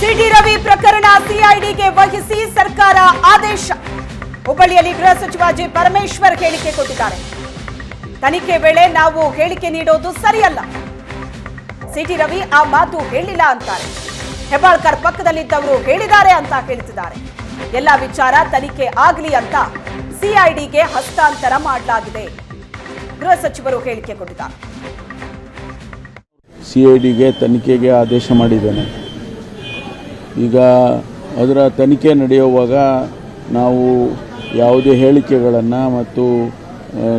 City Ravi ಪ್ರಕರಣ ಸಿಐಡಿಗೆ ವಹಿಸಿ ಸರ್ಕಾರ ಆದೇಶ. ಹುಬ್ಬಳ್ಳಿಯಲ್ಲಿ ಗೃಹ ಸಚಿವ ಜಿ ಪರಮೇಶ್ವರ್ ಹೇಳಿಕೆ ಕೊಟ್ಟಿದ್ದಾರೆ. ತನಿಖೆ ವೇಳೆ ನಾವು ಹೇಳಿಕೆ ನೀಡೋದು ಸರಿಯಲ್ಲ. ಸಿಟಿ ರವಿ ಆ ಮಾತು ಹೇಳಿಲ್ಲ ಅಂತಾರೆ. ಹೆಬ್ಬಾಳ್ಕರ್ ಪಕ್ಕದಲ್ಲಿದ್ದವರು ಹೇಳಿದ್ದಾರೆ ಅಂತ ಹೇಳ್ತಿದ್ದಾರೆ. ಎಲ್ಲ ವಿಚಾರ ತನಿಖೆ ಆಗಲಿ ಅಂತ ಸಿಐಡಿಗೆ ಹಸ್ತಾಂತರ ಮಾಡಲಾಗಿದೆ. ಗೃಹ ಸಚಿವರು ಹೇಳಿಕೆ ಕೊಟ್ಟಿದ್ದಾರೆ. ಸಿಐಡಿಗೆ ತನಿಖೆಗೆ ಆದೇಶ ಮಾಡಿದ್ದೇನೆ. ಈಗ ಅದರ ತನಿಖೆ ನಡೆಯುವಾಗ ನಾವು ಯಾವುದೇ ಹೇಳಿಕೆಗಳನ್ನು ಮತ್ತು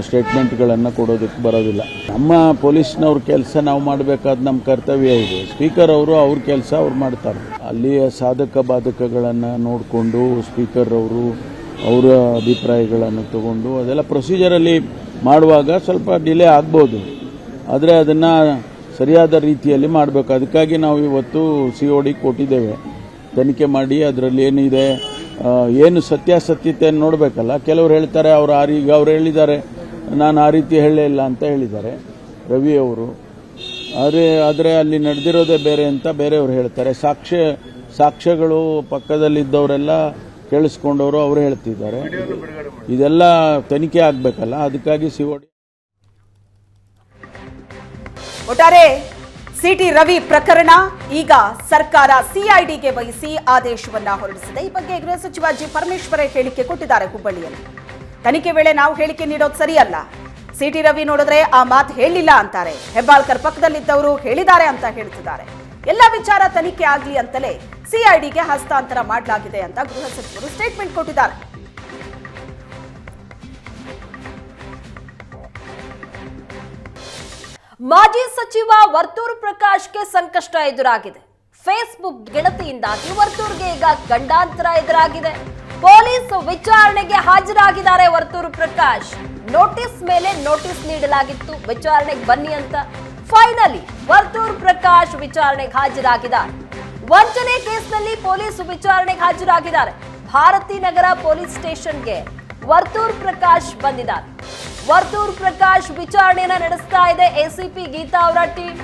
ಸ್ಟೇಟ್ಮೆಂಟ್ಗಳನ್ನು ಕೊಡೋದಕ್ಕೆ ಬರೋದಿಲ್ಲ. ನಮ್ಮ ಪೊಲೀಸ್ನವ್ರ ಕೆಲಸ ನಾವು ಮಾಡಬೇಕಾದ ನಮ್ಮ ಕರ್ತವ್ಯ ಇದೆ. ಸ್ಪೀಕರ್ ಅವರು ಅವ್ರ ಕೆಲಸ ಅವ್ರು ಮಾಡ್ತಾರೆ. ಅಲ್ಲಿಯ ಸಾಧಕ ಬಾಧಕಗಳನ್ನು ನೋಡಿಕೊಂಡು ಸ್ಪೀಕರ್ ಅವರು ಅವರ ಅಭಿಪ್ರಾಯಗಳನ್ನು ತಗೊಂಡು ಅದೆಲ್ಲ ಪ್ರೊಸೀಜರಲ್ಲಿ ಮಾಡುವಾಗ ಸ್ವಲ್ಪ ಡಿಲೇ ಆಗ್ಬೋದು. ಆದರೆ ಅದನ್ನು ಸರಿಯಾದ ರೀತಿಯಲ್ಲಿ ಮಾಡಬೇಕು. ಅದಕ್ಕಾಗಿ ನಾವು ಇವತ್ತು ಸಿ ಒ ಡಿ ಕೊಟ್ಟಿದ್ದೇವೆ. ತನಿಖೆ ಮಾಡಿ ಅದರಲ್ಲಿ ಏನಿದೆ ಏನು ಸತ್ಯಾಸತ್ಯತೆಯನ್ನು ನೋಡಬೇಕಲ್ಲ. ಕೆಲವರು ಹೇಳ್ತಾರೆ, ಅವರು ಆ ಈಗ ಅವ್ರು ಹೇಳಿದ್ದಾರೆ, ನಾನು ಆ ರೀತಿ ಹೇಳೇ ಇಲ್ಲ ಅಂತ ಹೇಳಿದ್ದಾರೆ, ರವಿ ಅವರು. ಆದರೆ ಆದರೆ ಅಲ್ಲಿ ನಡೆದಿರೋದೇ ಬೇರೆ ಅಂತ ಬೇರೆಯವರು ಹೇಳ್ತಾರೆ. ಸಾಕ್ಷ್ಯ, ಸಾಕ್ಷ್ಯಗಳು ಪಕ್ಕದಲ್ಲಿದ್ದವರೆಲ್ಲ ಕೇಳಿಸ್ಕೊಂಡವರು ಅವರು ಹೇಳ್ತಿದ್ದಾರೆ. ಇದೆಲ್ಲ ತನಿಖೆ ಆಗಬೇಕಲ್ಲ, ಅದಕ್ಕಾಗಿ ಸಿ ಒ ಡಿ ಒಟ್ಟಾರೆ ಸಿಟಿ ರವಿ ಪ್ರಕರಣ. ಈಗ ಸರ್ಕಾರ ಸಿಐಡಿಗೆ ವಹಿಸಿ ಆದೇಶವನ್ನ ಹೊರಡಿಸಿದೆ. ಈ ಬಗ್ಗೆ ಗೃಹ ಸಚಿವ ಜಿ. ಪರಮೇಶ್ವರ ಹೇಳಿಕೆ ಕೊಟ್ಟಿದ್ದಾರೆ ಹುಬ್ಬಳ್ಳಿಯಲ್ಲಿ. ತನಿಖೆ ವೇಳೆ ನಾವು ಹೇಳಿಕೆ ನೀಡೋದು ಸರಿಯಲ್ಲ. ಸಿಟಿ ರವಿ ನೋಡಿದ್ರೆ ಆ ಮಾತು ಹೇಳಿಲ್ಲ ಅಂತಾರೆ. ಹೆಬ್ಬಾಳ್ಕರ್ ಪಕ್ಕದಲ್ಲಿದ್ದವರು ಹೇಳಿದ್ದಾರೆ ಅಂತ ಹೇಳ್ತಿದ್ದಾರೆ. ಎಲ್ಲ ವಿಚಾರ ತನಿಖೆ ಆಗಲಿ ಅಂತಲೇ ಸಿಐಡಿಗೆ ಹಸ್ತಾಂತರ ಮಾಡಲಾಗಿದೆ ಅಂತ ಗೃಹ ಸಚಿವರು ಸ್ಟೇಟ್ಮೆಂಟ್ ಕೊಟ್ಟಿದ್ದಾರೆ. ಮಾಜಿ ಸಚಿವ ವರ್ತೂರು ಪ್ರಕಾಶ್ಗೆ ಸಂಕಷ್ಟ ಎದುರಾಗಿದೆ. ಫೇಸ್ಬುಕ್ ಗೆಳತಿಯಿಂದಾಗಿ ವರ್ತೂರ್ಗೆ ಈಗ ಗಂಡಾಂತರ ಎದುರಾಗಿದೆ. ಪೊಲೀಸ್ ವಿಚಾರಣೆಗೆ ಹಾಜರಾಗಿದ್ದಾರೆ ವರ್ತೂರು ಪ್ರಕಾಶ್. ನೋಟಿಸ್ ಮೇಲೆ ನೋಟಿಸ್ ನೀಡಲಾಗಿತ್ತು. ವಿಚಾರಣೆಗೆ ಬನ್ನಿ ಅಂತ. ಫೈನಲಿ ವರ್ತೂರು ಪ್ರಕಾಶ್ ವಿಚಾರಣೆಗೆ ಹಾಜರಾಗಿದ್ದಾರೆ. ವಂಚನೆ ಕೇಸ್ನಲ್ಲಿ ಪೊಲೀಸ್ ವಿಚಾರಣೆಗೆ ಹಾಜರಾಗಿದ್ದಾರೆ. ಭಾರತಿ ನಗರ ಪೊಲೀಸ್ ಸ್ಟೇಷನ್ಗೆ ವರ್ತೂರ್ ಪ್ರಕಾಶ್ ಬಂದಿದ್ದಾರೆ. ವರ್ತೂರ್ ಪ್ರಕಾಶ್ ವಿಚಾರಣೆಯನ್ನ ನಡೆಸ್ತಾ ಇದೆ. ಎಸಿಪಿ ಗೀತಾ ಅವರ ಟೀಮ್.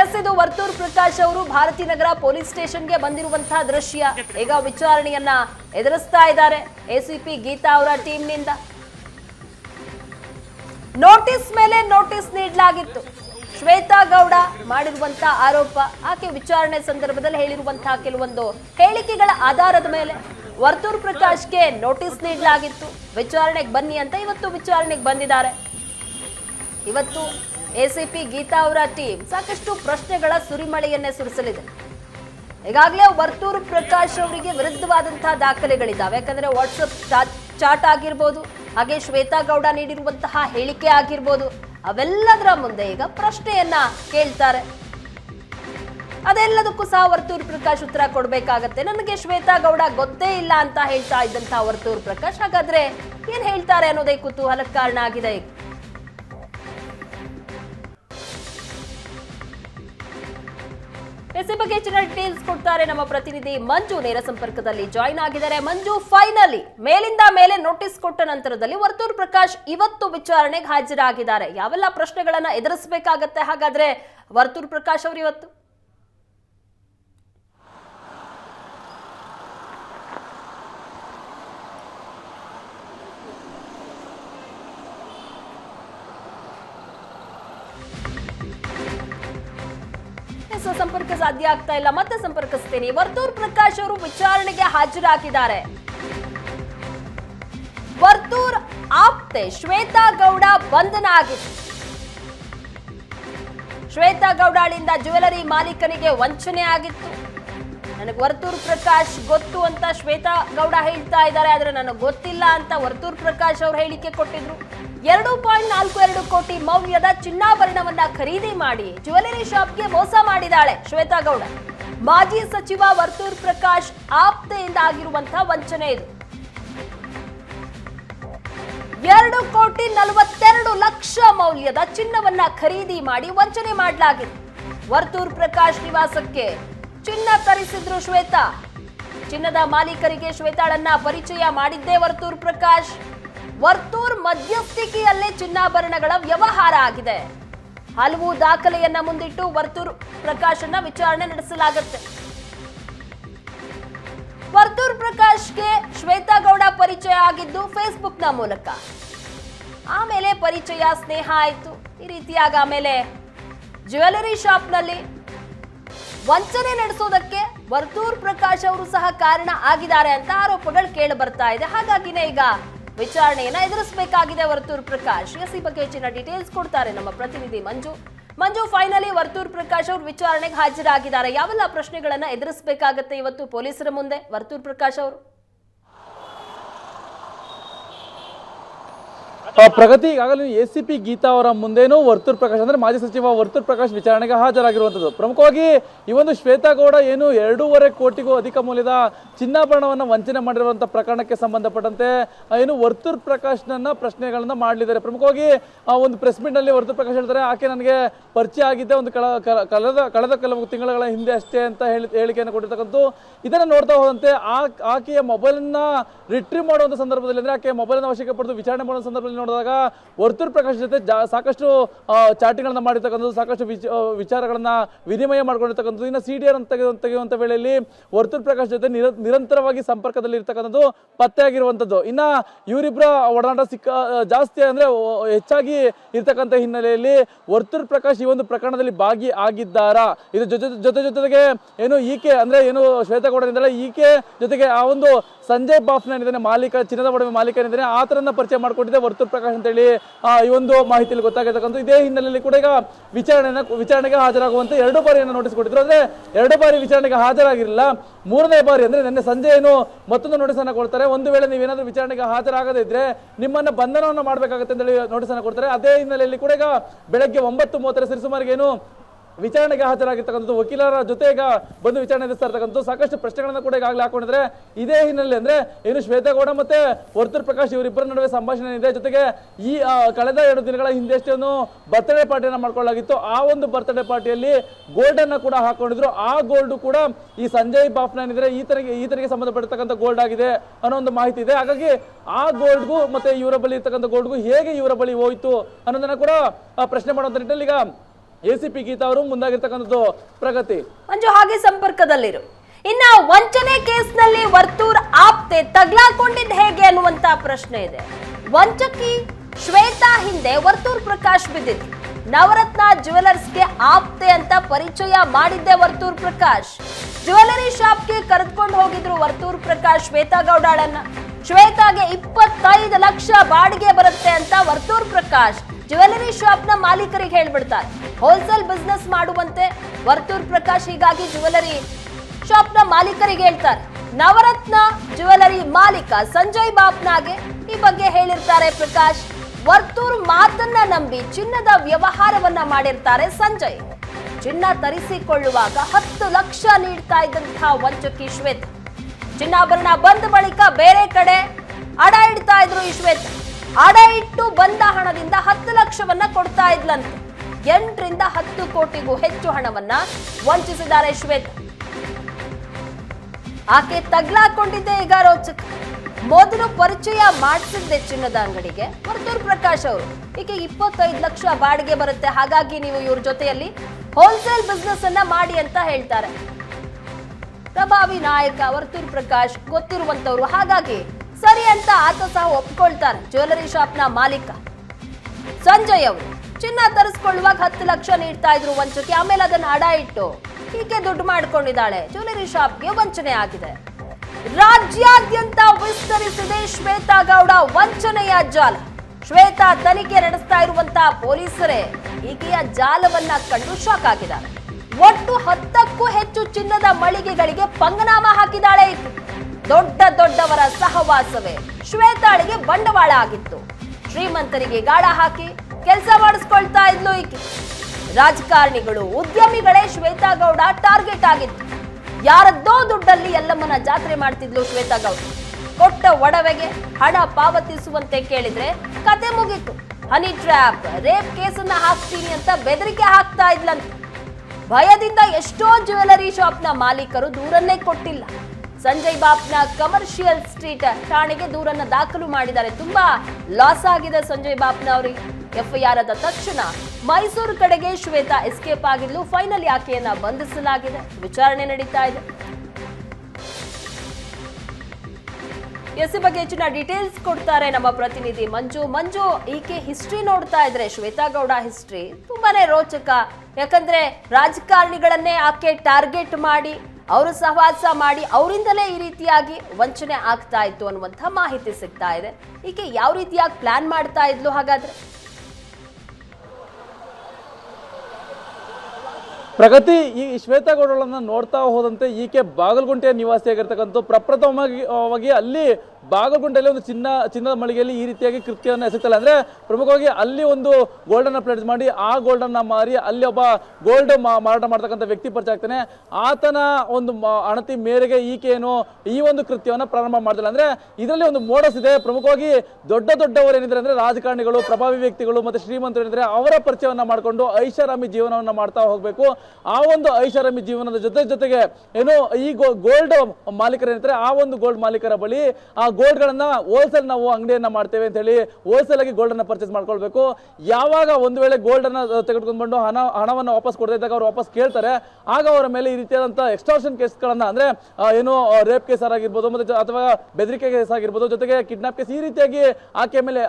ಎಸ್, ಇದು ವರ್ತೂರ್ ಪ್ರಕಾಶ್ ಅವರು ಭಾರತಿ ನಗರ ಪೊಲೀಸ್ ಸ್ಟೇಷನ್ಗೆ ಬಂದಿರುವಂತಹ ದೃಶ್ಯ. ಈಗ ವಿಚಾರಣೆಯನ್ನ ಎದುರಿಸ್ತಾ ಇದ್ದಾರೆ ಎಸಿಪಿ ಗೀತಾ ಅವರ ಟೀಮ್ನಿಂದ. ನೋಟಿಸ್ ಮೇಲೆ ನೋಟಿಸ್ ನೀಡಲಾಗಿತ್ತು. ಶ್ವೇತಾ ಗೌಡ ಮಾಡಿರುವಂತಹ ಆರೋಪ. ಆಕೆ ವಿಚಾರಣೆ ಸಂದರ್ಭದಲ್ಲಿ ಹೇಳಿರುವಂತಹ ಕೆಲವೊಂದು ಹೇಳಿಕೆಗಳ ಆಧಾರದ ಮೇಲೆ. ವರ್ತೂರ್ ಪ್ರಕಾಶ್ಗೆ ನೋಟಿಸ್ ನೀಡಲಾಗಿತ್ತು. ವಿಚಾರಣೆಗೆ ಬನ್ನಿ ಅಂತ ಇವತ್ತು ವಿಚಾರಣೆಗೆ ಬಂದಿದ್ದಾರೆ. ಇವತ್ತು ಎಸಿಪಿ ಗೀತಾ ಅವರ ಟೀಮ್ ಸಾಕಷ್ಟು ಪ್ರಶ್ನೆಗಳ ಸುರಿಮಳೆಯನ್ನೇ ಸುರಿಸಲಿದೆ. ಈಗಾಗಲೇ ವರ್ತೂರು ಪ್ರಕಾಶ್ ಅವರಿಗೆ ವಿರುದ್ಧವಾದಂತಹ ದಾಖಲೆಗಳಿದ್ದಾವೆ. ಯಾಕಂದ್ರೆ ವಾಟ್ಸಪ್ ಚಾಟ್ ಆಗಿರ್ಬೋದು, ಹಾಗೆ ಶ್ವೇತಾ ಗೌಡ ನೀಡಿರುವಂತಹ ಹೇಳಿಕೆ ಆಗಿರ್ಬೋದು, ಅವೆಲ್ಲದರ ಮುಂದೆ ಈಗ ಪ್ರಶ್ನೆಯನ್ನ ಕೇಳ್ತಾರೆ. ಅದೆಲ್ಲದಕ್ಕೂ ಸಹ ವರ್ತೂರ್ ಪ್ರಕಾಶ್ ಉತ್ತರ ಕೊಡಬೇಕಾಗತ್ತೆ. ನನಗೆ ಶ್ವೇತಾ ಗೌಡ ಗೊತ್ತೇ ಇಲ್ಲ ಅಂತ ಹೇಳ್ತಾ ಇದ್ದಂತಹ ವರ್ತೂರ್ ಪ್ರಕಾಶ್. ಹಾಗಾದ್ರೆ ಏನ್ ಹೇಳ್ತಾರೆ ಅನ್ನೋದೇ ಕುತೂಹಲಕ್ಕೆ ಕಾರಣ ಆಗಿದೆ. ಎಸ್ ಬಗ್ಗೆ ಹೆಚ್ಚಿನ ಡೀಟೇಲ್ಸ್ ಕೊಡ್ತಾರೆ ನಮ್ಮ ಪ್ರತಿನಿಧಿ ಮಂಜು. ನೇರ ಸಂಪರ್ಕದಲ್ಲಿ ಜಾಯಿನ್ ಆಗಿದ್ದಾರೆ. ಮಂಜು ಫೈನಲಿ ಮೇಲಿಂದ ಮೇಲೆ ನೋಟಿಸ್ ಕೊಟ್ಟ ನಂತರದಲ್ಲಿ ವರ್ತೂರ್ ಪ್ರಕಾಶ್ ಇವತ್ತು ವಿಚಾರಣೆಗೆ ಹಾಜರಾಗಿದ್ದಾರೆ. ಯಾವೆಲ್ಲ ಪ್ರಶ್ನೆಗಳನ್ನ ಎದುರಿಸಬೇಕಾಗತ್ತೆ? ಹಾಗಾದ್ರೆ ವರ್ತೂರ್ ಪ್ರಕಾಶ್ ಅವರು ಇವತ್ತು ಎಸ್, ಸಂಪರ್ಕ ಸಾಧ್ಯ ಆಗ್ತಾ ಇಲ್ಲ ಮತ್ತೆ ಸಂಪರ್ಕಿಸ್ತೀನಿ. ವರ್ತೂರ್ ಪ್ರಕಾಶ್ ಅವರು ವಿಚಾರಣೆಗೆ ಹಾಜರಾಗಿದ್ದಾರೆ. ವರ್ತೂರ್ ಆಪ್ತೆ ಶ್ವೇತಾ ಗೌಡ ಬಂಧನ ಆಗಿದೆ ಶ್ವೇತಾ ಗೌಡಾಳಿಂದ ಜ್ಯುವೆಲರಿ ಮಾಲೀಕನಿಗೆ ವಂಚನೆ ಆಗಿತ್ತು. ನನಗೆ ವರ್ತೂರ್ ಪ್ರಕಾಶ್ ಗೊತ್ತು ಅಂತ ಶ್ವೇತಾ ಗೌಡ ಹೇಳ್ತಾ ಇದ್ದಾರೆ ಆದ್ರೆ ನನಗೆ ಗೊತ್ತಿಲ್ಲ ಅಂತ ವರ್ತೂರ್ ಪ್ರಕಾಶ್ ಅವರು ಹೇಳಿಕೆ ಕೊಟ್ಟಿದ್ರು. ಎರಡು ಪಾಯಿಂಟ್ ನಾಲ್ಕು ಎರಡು ಕೋಟಿ ಮೌಲ್ಯದ ಚಿನ್ನಾಭರಣವನ್ನ ಖರೀದಿ ಮಾಡಿ ಜ್ಯುವೆಲರಿ ಶಾಪ್ಗೆ ಮೋಸ ಮಾಡಿದಾಳೆ ಶ್ವೇತಾ ಗೌಡ. ಮಾಜಿ ಸಚಿವ ವರ್ತೂರ್ ಪ್ರಕಾಶ್ ಆಪ್ತೆಯಿಂದ ಆಗಿರುವಂತಹ ವಂಚನೆ ಇದು. ಎರಡು ಕೋಟಿ ನಲವತ್ತೆರಡು ಲಕ್ಷ ಮೌಲ್ಯದ ಚಿನ್ನವನ್ನ ಖರೀದಿ ಮಾಡಿ ವಂಚನೆ ಮಾಡಲಾಗಿದೆ. ವರ್ತೂರ್ ಪ್ರಕಾಶ್ ನಿವಾಸಕ್ಕೆ ಚಿನ್ನ ತರಿಸಿದ್ರು ಶ್ವೇತಾ. ಚಿನ್ನದ ಮಾಲೀಕರಿಗೆ ಶ್ವೇತಾಳನ್ನ ಪರಿಚಯ ಮಾಡಿದ್ದೇ ವರ್ತೂರ್ ಪ್ರಕಾಶ್. ವರ್ತೂರ್ ಮಧ್ಯಸ್ಥಿಕೆಯಲ್ಲೇ ಚಿನ್ನಾಭರಣಗಳ ವ್ಯವಹಾರ ಆಗಿದೆ. ಹಲವು ದಾಖಲೆಯನ್ನ ಮುಂದಿಟ್ಟು ವರ್ತೂರ್ ಪ್ರಕಾಶನ ವಿಚಾರಣೆ ನಡೆಸಲಾಗುತ್ತೆ. ವರ್ತೂರ್ ಪ್ರಕಾಶ್ಗೆ ಶ್ವೇತಾ ಗೌಡ ಪರಿಚಯ ಆಗಿದ್ದು ಫೇಸ್ಬುಕ್ನ ಮೂಲಕ. ಆಮೇಲೆ ಪರಿಚಯ ಸ್ನೇಹ ಆಯ್ತು. ಈ ರೀತಿಯಾಗಿ ಆಮೇಲೆ ಜ್ಯುವೆಲರಿ ಶಾಪ್ನಲ್ಲಿ ವಂಚನೆ ನಡೆಸೋದಕ್ಕೆ ವರ್ತೂರ್ ಪ್ರಕಾಶ್ ಅವರು ಸಹ ಕಾರಣ ಆಗಿದ್ದಾರೆ ಅಂತ ಆರೋಪಗಳು ಕೇಳಿ ಬರ್ತಾ ಇದೆ. ಹಾಗಾಗಿನೇ ಈಗ ವಿಚಾರಣೆಯನ್ನ ಎದುರಿಸಬೇಕಾಗಿದೆ, ವರ್ತೂರ್ ಪ್ರಕಾಶ್. ಎಸ್ ಈ ಬಗ್ಗೆ ಹೆಚ್ಚಿನ ಡೀಟೇಲ್ಸ್ ಕೊಡ್ತಾರೆ ನಮ್ಮ ಪ್ರತಿನಿಧಿ ಮಂಜು. ಮಂಜು ಫೈನಲಿ ವರ್ತೂರ್ ಪ್ರಕಾಶ್ ಅವರು ವಿಚಾರಣೆಗೆ ಹಾಜರಾಗಿದ್ದಾರೆ. ಯಾವೆಲ್ಲ ಪ್ರಶ್ನೆಗಳನ್ನ ಎದುರಿಸಬೇಕಾಗತ್ತೆ ಇವತ್ತು ಪೊಲೀಸರ ಮುಂದೆ, ವರ್ತೂರ್ ಪ್ರಕಾಶ್ ಅವರು? ಪ್ರಗತಿ ಈಗಾಗಲೇ ಎ ಸಿ ಪಿ ಗೀತಾ ಅವರ ಮುಂದೇನೂ ವರ್ತೂರ್ ಪ್ರಕಾಶ್ ಅಂದ್ರೆ ಮಾಜಿ ಸಚಿವ ವರ್ತೂರ್ ಪ್ರಕಾಶ್ ವಿಚಾರಣೆಗೆ ಹಾಜರಾಗಿರುವಂಥದ್ದು ಪ್ರಮುಖವಾಗಿ ಈ ಒಂದು ಶ್ವೇತಾ ಗೌಡ ಏನು ಎರಡೂವರೆ ಕೋಟಿಗೂ ಅಧಿಕ ಮೌಲ್ಯದ ಚಿನ್ನಾಭರಣವನ್ನು ವಂಚನೆ ಮಾಡಿರುವಂಥ ಪ್ರಕರಣಕ್ಕೆ ಸಂಬಂಧಪಟ್ಟಂತೆ ಏನು ವರ್ತೂರ್ ಪ್ರಕಾಶ್ನನ್ನ ಪ್ರಶ್ನೆಗಳನ್ನು ಮಾಡಲಿದ್ದಾರೆ. ಪ್ರಮುಖವಾಗಿ ಒಂದು ಪ್ರೆಸ್ ಮೀಟ್ನಲ್ಲಿ ವರ್ತೂರ್ ಪ್ರಕಾಶ್ ಹೇಳ್ತಾರೆ, ಆಕೆ ನನಗೆ ಪರಿಚಯ ಆಗಿದ್ದೆ ಒಂದು ಕಳ ಕಳೆದ ಕಳೆದ ಕೆಲವು ತಿಂಗಳ ಹಿಂದೆ ಅಷ್ಟೇ ಅಂತ ಹೇಳಿ, ಹೇಳಿಕೆಯನ್ನು ಕೊಟ್ಟಿರ್ತಕ್ಕಂಥ ಇದನ್ನ ನೋಡ್ತಾ ಹೋದಂತೆ, ಆ, ಆಕೆಯ ಮೊಬೈಲನ್ನು ರಿಟ್ರೀವ್ ಮಾಡುವಂಥ ಸಂದರ್ಭದಲ್ಲಿ ಅಂದ್ರೆ ಆಕೆ ಮೊಬೈಲ್ ಅವಶ್ಯಕ ಪಡೆದು ವಿಚಾರಣೆ ಮಾಡುವ ಸಂದರ್ಭದಲ್ಲಿ ನೋಡಿದಾಗ ವರ್ತೂರ್ ಪ್ರಕಾಶ್ ಜೊತೆ ಸಾಕಷ್ಟು ಚಾಟಿಗಳನ್ನ ಮಾಡಿರ್ತಕ್ಕಂಥದ್ದು, ಸಾಕಷ್ಟು ವಿಚಾರಗಳನ್ನ ವಿನಿಮಯ ಮಾಡ್ಕೊಂಡಿರ್ತಕ್ಕಂಥದ್ದು, ಇನ್ನು ಸಿ ಡಿ ಆರ್ ಅಂತ ತೆಗೆಯುವಂಥ ವೇಳೆಯಲ್ಲಿ ವರ್ತೂರ್ ಪ್ರಕಾಶ್ ಜೊತೆ ನಿರ- ನಿರಂತರವಾಗಿ ಸಂಪರ್ಕದಲ್ಲಿ ಇರ್ತಕ್ಕಂಥದ್ದು ಪತ್ತೆಯಾಗಿರುವಂಥದ್ದು. ಇನ್ನ ಇವರಿಬ್ಬರ ಒಡನಾಟ ಸಿಕ್ಕ ಜಾಸ್ತಿ ಅಂದ್ರೆ ಹೆಚ್ಚಾಗಿ ಇರ್ತಕ್ಕಂಥ ಹಿನ್ನೆಲೆಯಲ್ಲಿ ವರ್ತೂರ್ ಪ್ರಕಾಶ್ ಈ ಒಂದು ಪ್ರಕರಣದಲ್ಲಿ ಭಾಗಿ ಆಗಿದ್ದಾರಾ? ಇದು ಜೊತೆ ಜೊತೆ, ಜೊತೆಗೆ ಏನು ಈಕೆ, ಅಂದ್ರೆ ಏನು ಶ್ವೇತಗೌಡನಿಂದಲೇ ಈಕೆ ಜೊತೆಗೆ ಆ ಒಂದು ಸಂಜಯ್ ಬಾಫ್ನ ಏನಿದ್ದಾನೆ, ಮಾಲೀಕ, ಚಿನ್ನದ ಒಡವೆ ಮಾಲೀಕ ಏನಿದ್ದಾನೆ ಆತರನ್ನ ಪರಿಚಯ ಮಾಡಿಕೊಟ್ಟಿದೆ ವರ್ತೂರ್ ಪ್ರಕಾಶ್ ಅಂತೇಳಿ ಈ ಒಂದು ಮಾಹಿತಿಯಲ್ಲಿ ಗೊತ್ತಾಗಿರ್ತಕ್ಕಂಥ ಇದೇ ಹಿನ್ನೆಲೆಯಲ್ಲಿ ಕೂಡ ಈಗ ವಿಚಾರಣೆಯನ್ನು ವಿಚಾರಣೆಗೆ ಹಾಜರಾಗುವಂತೆ ಎರಡು ಬಾರಿಯನ್ನು ನೋಟಿಸ್ ಕೊಟ್ಟಿದ್ರು. ಅಂದರೆ ಎರಡು ಬಾರಿ ವಿಚಾರಣೆಗೆ ಹಾಜರಾಗಿರಲಿಲ್ಲ. ಮೂರನೇ ಬಾರಿ ಅಂದ್ರೆ ನಿನ್ನೆ ಸಂಜೆ ಏನು ಮತ್ತೊಂದು ನೋಟಿಸ್ ಅನ್ನ ಕೊಡ್ತಾರೆ. ಒಂದು ವೇಳೆ ನೀವೇನಾದರೂ ವಿಚಾರಣೆಗೆ ಹಾಜರಾಗದೇ ಇದ್ರೆ ನಿಮ್ಮನ್ನ ಬಂಧನವನ್ನು ಮಾಡಬೇಕಾಗುತ್ತೆ ಅಂತೇಳಿ ನೋಟಿಸ್ ಅನ್ನ ಕೊಡ್ತಾರೆ. ಅದೇ ಹಿನ್ನೆಲೆಯಲ್ಲಿ ಕೂಡ ಈಗ ಬೆಳಗ್ಗೆ ಒಂಬತ್ತು ಮೂವತ್ತರ ಸರಿಸುಮಾರಿಗೆ ಏನು ವಿಚಾರಣೆಗೆ ಹಾಜರಾಗಿರ್ತಕ್ಕಂಥದ್ದು ವಕೀಲರ ಜೊತೆ ಈಗ ಬಂದು ವಿಚಾರಣೆ ನಡೆಸ್ತಾ ಸಾಕಷ್ಟು ಪ್ರಶ್ನೆಗಳನ್ನು ಕೂಡ ಈಗಾಗಲೇ ಹಾಕೊಂಡಿದ್ರೆ ಇದೇ ಹಿನ್ನೆಲೆ ಅಂದ್ರೆ ಏನು ಶ್ವೇತಗೌಡ ಮತ್ತೆ ವರ್ತೂರ್ ಪ್ರಕಾಶ್ ಇವರಿಬ್ಬರ ನಡುವೆ ಸಂಭಾಷಣೆ ಇದೆ. ಜೊತೆಗೆ ಈ ಕಳೆದ ಎರಡು ದಿನಗಳ ಹಿಂದೆಷ್ಟೇ ಬರ್ತ್ಡೇ ಪಾರ್ಟಿಯನ್ನು ಮಾಡ್ಕೊಳ್ಳಾಗಿತ್ತು ಆ ಒಂದು ಬರ್ತ್ಡೇ ಪಾರ್ಟಿಯಲ್ಲಿ ಗೋಲ್ಡ್ ಕೂಡ ಹಾಕೊಂಡಿದ್ರು. ಆ ಗೋಲ್ಡ್ ಕೂಡ ಈ ಸಂಜಯ್ ಬಾಫ್ನ ಏನಿದ್ರೆ ಈತನಿಗೆ ಈತನಿಗೆ ಸಂಬಂಧಪಟ್ಟಿರ್ತಕ್ಕಂಥ ಗೋಲ್ಡ್ ಆಗಿದೆ ಅನ್ನೋ ಒಂದು ಮಾಹಿತಿ ಇದೆ. ಹಾಗಾಗಿ ಆ ಗೋಲ್ಡ್ಗೂ ಮತ್ತೆ ಇವರ ಬಳಿ ಇರ್ತಕ್ಕಂಥ ಗೋಲ್ಡ್ಗೂ ಹೇಗೆ ಇವರ ಬಳಿ ಹೋಯ್ತು ಅನ್ನೋದನ್ನ ಕೂಡ ಪ್ರಶ್ನೆ ಮಾಡುವಂತ ನಿಟ್ಟಿನಲ್ಲಿ ಈಗ ಎ ಗೀತಾ ಅವರು ಮುಂದಾಗಿರ್ತಕ್ಕಂಥದ್ದು ಪ್ರಗತಿ. ಮಂಜು ಹಾಗೆ ಸಂಪರ್ಕದಲ್ಲಿರು. ಇನ್ನ ವಂಚನೆ ಕೇಸ್ನಲ್ಲಿ ವರ್ತೂರ್ ಆಪ್ತೆ ತಗ್ಲಾಕೊಂಡಿದ್ ಹೇಗೆ ಅನ್ನುವಂತ ಪ್ರಶ್ನೆ ಇದೆ. ವಂಚಕಿ ಶ್ವೇತಾ ಹಿಂದೆ ವರ್ತೂರ್ ಪ್ರಕಾಶ್ ಬಿದ್ದಿದ್ರು. ನವರತ್ನ ಜುವೆಲರ್ಸ್ಗೆ ಆಪ್ತೆ ಅಂತ ಪರಿಚಯ ಮಾಡಿದ್ದೆ ವರ್ತೂರ್ ಪ್ರಕಾಶ್. ಜುವೆಲರಿ ಶಾಪ್ಗೆ ಕರೆದುಕೊಂಡು ಹೋಗಿದ್ರು ವರ್ತೂರ್ ಪ್ರಕಾಶ್ ಶ್ವೇತಾ ಗೌಡಾಳನ್ನ ಶ್ವೇತಾಗೆ ಇಪ್ಪತ್ತೈದು ಲಕ್ಷ ಬಾಡಿಗೆ ಬರುತ್ತೆ ಅಂತ ವರ್ತೂರ್ ಪ್ರಕಾಶ್ ಜ್ಯುವೆಲರಿ ಶಾಪ್ನ ಮಾಲೀಕರಿಗೆ ಹೇಳ್ಬಿಡ್ತಾರೆ. ಹೋಲ್ಸೇಲ್ ಬಿಸ್ನೆಸ್ ಮಾಡುವಂತೆ ವರ್ತೂರ್ ಪ್ರಕಾಶ್ ಹೀಗಾಗಿ ಜ್ಯುವೆಲರಿ ಶಾಪ್ನ ಮಾಲೀಕರಿಗೆ ಹೇಳ್ತಾರೆ. ನವರತ್ನ ಜ್ಯುವೆಲರಿ ಮಾಲೀಕ ಸಂಜಯ್ ಬಾಪ್ನಾಗೆ ಈ ಬಗ್ಗೆ ಹೇಳಿರ್ತಾರೆ ಪ್ರಕಾಶ್. ವರ್ತೂರ್ ಮಾತನ್ನ ನಂಬಿ ಚಿನ್ನದ ವ್ಯವಹಾರವನ್ನ ಮಾಡಿರ್ತಾರೆ ಸಂಜಯ್. ಚಿನ್ನ ತರಿಸಿಕೊಳ್ಳುವಾಗ ಹತ್ತು ಲಕ್ಷ ನೀಡ್ತಾ ಇದ್ದಂತಹ ವಂಚಕಿ ಶ್ವೇತ. ಚಿನ್ನಾಭರಣ ಬಂದ ಬಳಿಕ ಬೇರೆ ಕಡೆ ಅಡ ಇಡ್ತಾ ಇದ್ರು ಈ ಶ್ವೇತ. ಅಡ ಇಟ್ಟು ಬಂದ ಹಣದಿಂದ ಹತ್ತು ಲಕ್ಷವನ್ನ ಕೊಡ್ತಾ ಇದ್ಲಂತೆ. ಎಂಟರಿಂದ ಹತ್ತು ಕೋಟಿಗೂ ಹೆಚ್ಚು ಹಣವನ್ನ ವಂಚಿಸಿದ್ದಾರೆ ಶ್ವೇತ್. ಆಕೆ ತಗ್ಲಾಕೊಂಡಿದ್ದೆ ಈಗ ರೋಚಕ. ಮೊದಲು ಪರಿಚಯ ಮಾಡಿಸಿದ್ದೆ ಚಿನ್ನದ ಅಂಗಡಿಗೆ. ವರ್ತೂರ್ ಪ್ರಕಾಶ್ ಅವರು, ಈಕೆ ಇಪ್ಪತ್ತೈದು ಲಕ್ಷ ಬಾಡಿಗೆ ಬರುತ್ತೆ, ಹಾಗಾಗಿ ನೀವು ಇವ್ರ ಜೊತೆಯಲ್ಲಿ ಹೋಲ್ಸೇಲ್ ಬಿಸ್ನೆಸ್ ಅನ್ನ ಮಾಡಿ ಅಂತ ಹೇಳ್ತಾರೆ. ಪ್ರಭಾವಿ ನಾಯಕ ವರ್ತೂರ್ ಪ್ರಕಾಶ್ ಗೊತ್ತಿರುವಂತವ್ರು ಹಾಗಾಗಿ ಸರಿ ಅಂತ ಆತ ಸಹ ಒಪ್ಕೊಳ್ತಾರೆ. ಜ್ಯುವೆಲರಿ ಶಾಪ್ನ ಮಾಲೀಕ. ಸಂಜಯ್ ಅವರು ಚಿನ್ನ ತರಿಸ್ಕೊಳ್ಳುವಾಗ ಹತ್ತು ಲಕ್ಷ ನೀಡ್ತಾ ಇದ್ರು ವಂಚಕಿ, ಆಮೇಲೆ ಅದನ್ನ ಅಡ ಇಟ್ಟು ಹೀಗೆ ದುಡ್ಡು ಮಾಡ್ಕೊಂಡಿದ್ದಾಳೆ. ಜ್ಯುವೆಲರಿ ಶಾಪ್ಗೆ ವಂಚನೆ ಆಗಿದೆ. ರಾಜ್ಯಾದ್ಯಂತ ವಿಸ್ತರಿಸಿದೆ ಶ್ವೇತಾ ಗೌಡ ವಂಚನೆಯ ಜಾಲ. ಶ್ವೇತಾ ತನಿಖೆ ನಡೆಸ್ತಾ ಇರುವಂತಹ ಪೊಲೀಸರೇ, ಈಕೆಯ ಜಾಲವನ್ನ ಕಂಡು ಶಾಕ್ ಆಗಿದ್ದಾರೆ. ಒಟ್ಟು ಹತ್ತಕ್ಕೂ ಹೆಚ್ಚು ಚಿನ್ನದ ಮಳಿಗೆಗಳಿಗೆ ಪಂಗನಾಮ ಹಾಕಿದಾಳೆ ದೊಡ್ಡ ದೊಡ್ಡವರ ಸಹವಾಸವೇ. ಶ್ವೇತಾಳಿಗೆ ಬಂಡವಾಳ ಆಗಿತ್ತು. ಶ್ರೀಮಂತರಿಗೆ ಗಾಳ ಹಾಕಿ ಕೆಲಸ ಮಾಡಿಸ್ಕೊಳ್ತಾ ಇದ್ಲು ಈಕೆ. ರಾಜಕಾರಣಿಗಳು ಉದ್ಯಮಿಗಳೇ ಶ್ವೇತಾ ಗೌಡ ಟಾರ್ಗೆಟ್ ಆಗಿತ್ತು. ಯಾರದ್ದೋ ದುಡ್ಡಲ್ಲಿ ಎಲ್ಲಮ್ಮನ ಜಾತ್ರೆ ಮಾಡ್ತಿದ್ಲು ಶ್ವೇತಾ ಗೌಡ ಕೊಟ್ಟ ಒಡವೆಗೆ ಹಣ ಪಾವತಿಸುವಂತೆ ಕೇಳಿದ್ರೆ ಕತೆ ಮುಗೀತು. ಹನಿ ಟ್ರ್ಯಾಪ್, ರೇಪ್ ಕೇಸನ್ನ ಹಾಕ್ತೀನಿ ಅಂತ ಬೆದರಿಕೆ ಹಾಕ್ತಾ ಇದ್ಲಂತೆ. ಭಯದಿಂದ ಎಷ್ಟೋ ಜ್ಯುವೆಲರಿ ಶಾಪ್ನ ಮಾಲೀಕರು ದೂರನ್ನೇ ಕೊಟ್ಟಿಲ್ಲ. ಸಂಜಯ್ ಬಾಪ್ನ ಕಮರ್ಷಿಯಲ್ ಸ್ಟ್ರೀಟ್ ಠಾಣೆಗೆ ದೂರನ್ನ ದಾಖಲು ಮಾಡಿದ್ದಾರೆ. ತುಂಬಾ ಲಾಸ್ ಆಗಿದೆ ಸಂಜಯ್ ಬಾಪ್ನ ಅವರಿಗೆ. ಎಫ್ಐಆರ್ ಆದ ತಕ್ಷಣ ಮೈಸೂರು ಕಡೆಗೆ ಶ್ವೇತಾ ಎಸ್ಕೇಪ್ ಆಗಿದ್ಲು ಫೈನಲಿ ಆಕೆಯನ್ನ ಬಂಧಿಸಲಾಗಿದೆ. ವಿಚಾರಣೆ ನಡೀತಾ ಇದೆ. ಎಸ್ ಬಗ್ಗೆ ಹೆಚ್ಚಿನ ಡೀಟೇಲ್ಸ್ ಕೊಡ್ತಾರೆ ನಮ್ಮ ಪ್ರತಿನಿಧಿ ಮಂಜು. ಮಂಜು, ಈಕೆ ಹಿಸ್ಟ್ರಿ ನೋಡ್ತಾ ಇದ್ರೆ, ಶ್ವೇತಾ ಗೌಡ ಹಿಸ್ಟ್ರಿ ತುಂಬಾನೇ ರೋಚಕ. ಯಾಕಂದ್ರೆ ರಾಜಕಾರಣಿಗಳನ್ನೇ ಆಕೆ ಟಾರ್ಗೆಟ್ ಮಾಡಿ ಅವರು ಸಹವಾಸ ಮಾಡಿ ಅವರಿಂದಲೇ ಈ ರೀತಿಯಾಗಿ ವಂಚನೆ ಆಗ್ತಾ ಇತ್ತು ಅನ್ನುವಂಥ ಮಾಹಿತಿ ಸಿಗ್ತಾ ಇದೆ. ಈಕೆ ಯಾವ ರೀತಿಯಾಗಿ ಪ್ಲಾನ್ ಮಾಡ್ತಾ ಇದ್ಲು ಹಾಗಾದ್ರೆ? ಪ್ರಗತಿ ಈ ಶ್ವೇತಗೌಡಗಳನ್ನು ನೋಡ್ತಾ ಹೋದಂತೆ ಈಕೆ ಬಾಗಲಗುಂಟೆಯ ನಿವಾಸಿಯಾಗಿರ್ತಕ್ಕಂಥ ಪ್ರಪ್ರಥಮವಾಗಿ ಅಲ್ಲಿ ಬಾಗಲಗುಂಟೆಯಲ್ಲಿ ಒಂದು ಚಿನ್ನ, ಚಿನ್ನದ ಮಳಿಗೆಯಲ್ಲಿ ಈ ರೀತಿಯಾಗಿ ಕೃತ್ಯವನ್ನು ಎಸಗ್ತಲ್ಲ ಅಂದರೆ ಪ್ರಮುಖವಾಗಿ ಅಲ್ಲಿ ಒಂದು ಗೋಲ್ಡನ್ನು ಪ್ಲೇಟ್ ಮಾಡಿ, ಆ ಗೋಲ್ಡನ್ನು ಮಾರಿ, ಅಲ್ಲಿ ಒಬ್ಬ ಗೋಲ್ಡ್ ಮಾರಾಟ ಮಾಡ್ತಕ್ಕಂಥ ವ್ಯಕ್ತಿ ಪರಿಚಯ ಆಗ್ತಾನೆ. ಆತನ ಒಂದು ಅಣತಿ ಮೇರೆಗೆ ಈಕೆಯನ್ನು ಈ ಒಂದು ಕೃತ್ಯವನ್ನು ಪ್ರಾರಂಭ ಮಾಡ್ತಿಲ್ಲ ಅಂದ್ರೆ ಇದರಲ್ಲಿ ಒಂದು ಮೋಡಸ್ ಇದೆ. ಪ್ರಮುಖವಾಗಿ ದೊಡ್ಡ ದೊಡ್ಡವರು ಏನಿದ್ರೆ ಅಂದ್ರೆ ರಾಜಕಾರಣಿಗಳು, ಪ್ರಭಾವಿ ವ್ಯಕ್ತಿಗಳು ಮತ್ತೆ ಶ್ರೀಮಂತರು ಏನಿದ್ರೆ ಅವರ ಪರಿಚಯವನ್ನ ಮಾಡಿಕೊಂಡು ಐಷಾರಾಮಿ ಜೀವನವನ್ನ ಮಾಡ್ತಾ ಹೋಗ್ಬೇಕು. ಆ ಒಂದು ಐಷಾರಾಮಿ ಜೀವನದ ಜೊತೆ ಜೊತೆಗೆ ಏನು, ಈ ಗೋಲ್ಡ್ ಮಾಲೀಕರು ಏನಿದ್ರೆ ಆ ಒಂದು ಗೋಲ್ಡ್ ಮಾಲೀಕರ ಬಳಿ ಆ ಗೋಲ್ಡ್ ಗಳನ್ನ ಹೋಲ್ಸೇಲ್ ನಾವು ಅಂಗಡಿಯನ್ನ ಮಾಡ್ತೇವೆ ಅಂತ ಹೇಳಿ ಹೋಲ್ಸೇಲ್ ಆಗಿ ಗೋಲ್ಡ್ ಅನ್ನ ಪರ್ಚೇಸ್ ಮಾಡ್ಕೊಳ್ಬೇಕು. ಯಾವಾಗ ಒಂದು ವೇಳೆ ಗೋಲ್ಡ್ ಅನ್ನ ತೆಗೆದುಕೊಂಡು ಬಂದು ಹಣ, ಹಣವನ್ನು ವಾಪಸ್ ಕೊಡದೇ ಇದ್ದಾಗ ಅವ್ರು ವಾಪಸ್ ಕೇಳ್ತಾರೆ. ಆಗ ಅವರ ಮೇಲೆ ಈ ರೀತಿಯಾದಂತಹ ಎಕ್ಸ್ಟಾರ್ಷನ್ ಕೇಸ್ಗಳನ್ನ ಅಂದ್ರೆ ಏನು ರೇಪ್ ಕೇಸ್ ಆಗಿರ್ಬೋದು ಮತ್ತೆ ಅಥವಾ ಬೆದರಿಕೆ ಕೇಸ್ ಆಗಿರ್ಬೋದು, ಜೊತೆಗೆ ಕಿಡ್ನಾಪ್ ಕೇಸ್ ಈ ರೀತಿಯಾಗಿ ಆಕೆ ಮೇಲೆ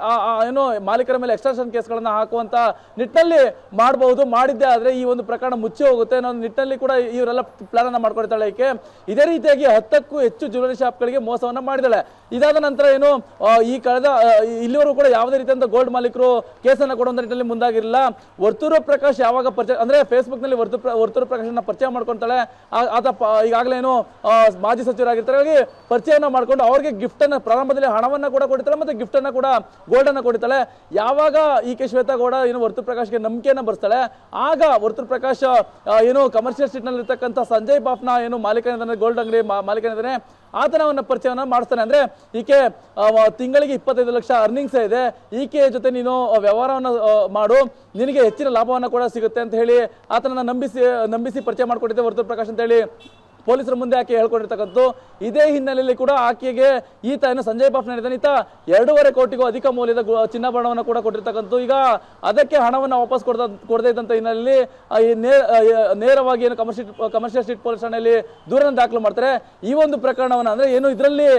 ಏನು, ಮಾಲೀಕರ ಮೇಲೆ ಎಕ್ಸ್ಟಾರ್ಷನ್ ಕೇಸ್ಗಳನ್ನ ಹಾಕುವಂತ ನಿಟ್ಟಿನಲ್ಲಿ ಮಾಡಬಹುದು, ಮಾಡಿದ್ದೆ ಆದ್ರೆ ಈ ಒಂದು ಪ್ರಕರಣ ಮುಚ್ಚಿ ಹೋಗುತ್ತೆ ಅನ್ನೋ ನಿಟ್ಟಿನಲ್ಲಿ ಕೂಡ ಇವರೆಲ್ಲ ಪ್ಲಾನ್ ಅನ್ನ ಮಾಡ್ಕೊಳ್ತಾಳೆ ಇದೇ ರೀತಿಯಾಗಿ ಹತ್ತಕ್ಕೂ ಹೆಚ್ಚು ಜ್ಯುವೆಲರಿ ಶಾಪ್ಗಳಿಗೆ ಮೋಸವನ್ನ ಮಾಡಿದಾಳೆ ಇದಾದ ನಂತರ ಏನು ಈ ಕಳೆದ ಇಲ್ಲಿವರೆಗೂ ಕೂಡ ಯಾವುದೇ ರೀತಿಯಂತ ಗೋಲ್ಡ್ ಮಾಲೀಕರು ಕೇಸನ್ನು ಕೊಡುವಂತ ನಿಟ್ಟಿನಲ್ಲಿ ಮುಂದಾಗಿರಲಿಲ್ಲ. ವರ್ತೂರು ಪ್ರಕಾಶ್ ಯಾವಾಗ ಪರಿಚಯ, ಅಂದ್ರೆ ಫೇಸ್ಬುಕ್ನಲ್ಲಿ ವರ್ತು ವರ್ತೂರು ಪ್ರಕಾಶನ ಪರಿಚಯ ಮಾಡ್ಕೊಂತಾಳೆ. ಆತ ಈಗಾಗಲೇ ಏನು ಮಾಜಿ ಸಚಿವರಾಗಿರ್ತಾರೆ. ಹಾಗಾಗಿ ಪರಿಚಯನ ಮಾಡ್ಕೊಂಡು ಅವ್ರಿಗೆ ಗಿಫ್ಟ್ ಅನ್ನ, ಪ್ರಾರಂಭದಲ್ಲಿ ಹಣವನ್ನ ಕೂಡ ಕೊಡ್ತಾಳೆ ಮತ್ತೆ ಗಿಫ್ಟ್ ಅನ್ನ ಕೂಡ ಗೋಲ್ಡ್ ಅನ್ನ ಕೊಡ್ತಾಳೆ. ಯಾವಾಗ ಈ ಶ್ವೇತಾ ಗೌಡ ಏನು ವರ್ತು ಪ್ರಕಾಶ್ಗೆ ನಂಬಿಕೆಯನ್ನು ಬರ್ತಾಳೆ ಆಗ ವರ್ತೂರು ಪ್ರಕಾಶ್ ಏನು ಕಮರ್ಷಿಯಲ್ ಸ್ಟ್ರೀಟ್ನಲ್ಲಿ ಇರ್ತಕ್ಕಂಥ ಸಂಜಯ್ ಬಾಪ್ನ ಏನು ಮಾಲೀಕನಿದ್ದಾನೆ ಗೋಲ್ಡ್ ಅಂಗಡಿ ಮಾಲೀಕನಿದ್ದಾನೆ ಆತನವನ್ನ ಪರಿಚಯವನ್ನ ಮಾಡಿಸ್ತಾನೆ. ಅಂದ್ರೆ ಈಕೆ ತಿಂಗಳಿಗೆ ಇಪ್ಪತ್ತೈದು ಲಕ್ಷ ಅರ್ನಿಂಗ್ಸ್ ಇದೆ. ಈಕೆ ಜೊತೆ ನೀನು ವ್ಯವಹಾರವನ್ನು ಮಾಡು. ನಿನಗೆ ಹೆಚ್ಚಿನ ಲಾಭವನ್ನ ಕೂಡ ಸಿಗುತ್ತೆ ಅಂತ ಹೇಳಿ ಆತನನ್ನ ನಂಬಿಸಿ ನಂಬಿಸಿ ಪರಿಚಯ ಮಾಡಿಕೊಟ್ಟಿದ್ದೆ ವರ್ತು ಪ್ರಕಾಶ್ ಅಂತ ಹೇಳಿ. ಪೊಲೀಸರ ಮುಂದೆ ಆಕೆ ಹೇಳ್ಕೊಂಡಿರ್ತಕ್ಕಂಥದ್ದು. ಇದೇ ಹಿನ್ನೆಲೆಯಲ್ಲಿ ಕೂಡ ಆಕೆಗೆ ಈತ ಏನು ಸಂಜಯ್ ಬಾಫ್ ನೀಡಿದ್ದಾನೆ ಈತ ಎರಡೂವರೆ ಕೋಟಿಗೂ ಅಧಿಕ ಮೌಲ್ಯದ ಚಿನ್ನಾಭರಣವನ್ನು ಕೂಡ ಕೊಟ್ಟಿರ್ತಕ್ಕಂಥ ಈಗ ಅದಕ್ಕೆ ಹಣವನ್ನು ವಾಪಸ್ ಕೊಡ್ದ ಕೊಡದೇ ಇದ್ದಂಥ ಹಿನ್ನೆಲೆಯಲ್ಲಿ ನೇರವಾಗಿ ಏನು ಕಮರ್ಷಿಯಲ್ ಕಮರ್ಷಿಯಲ್ ಸ್ಟ್ರೀಟ್ ಪೊಲೀಸ್ ಠಾಣೆಯಲ್ಲಿ ದೂರನ್ನು ದಾಖಲು ಮಾಡ್ತಾರೆ. ಈ ಒಂದು ಪ್ರಕರಣವನ್ನು ಅಂದರೆ ಏನು ಇದರಲ್ಲಿ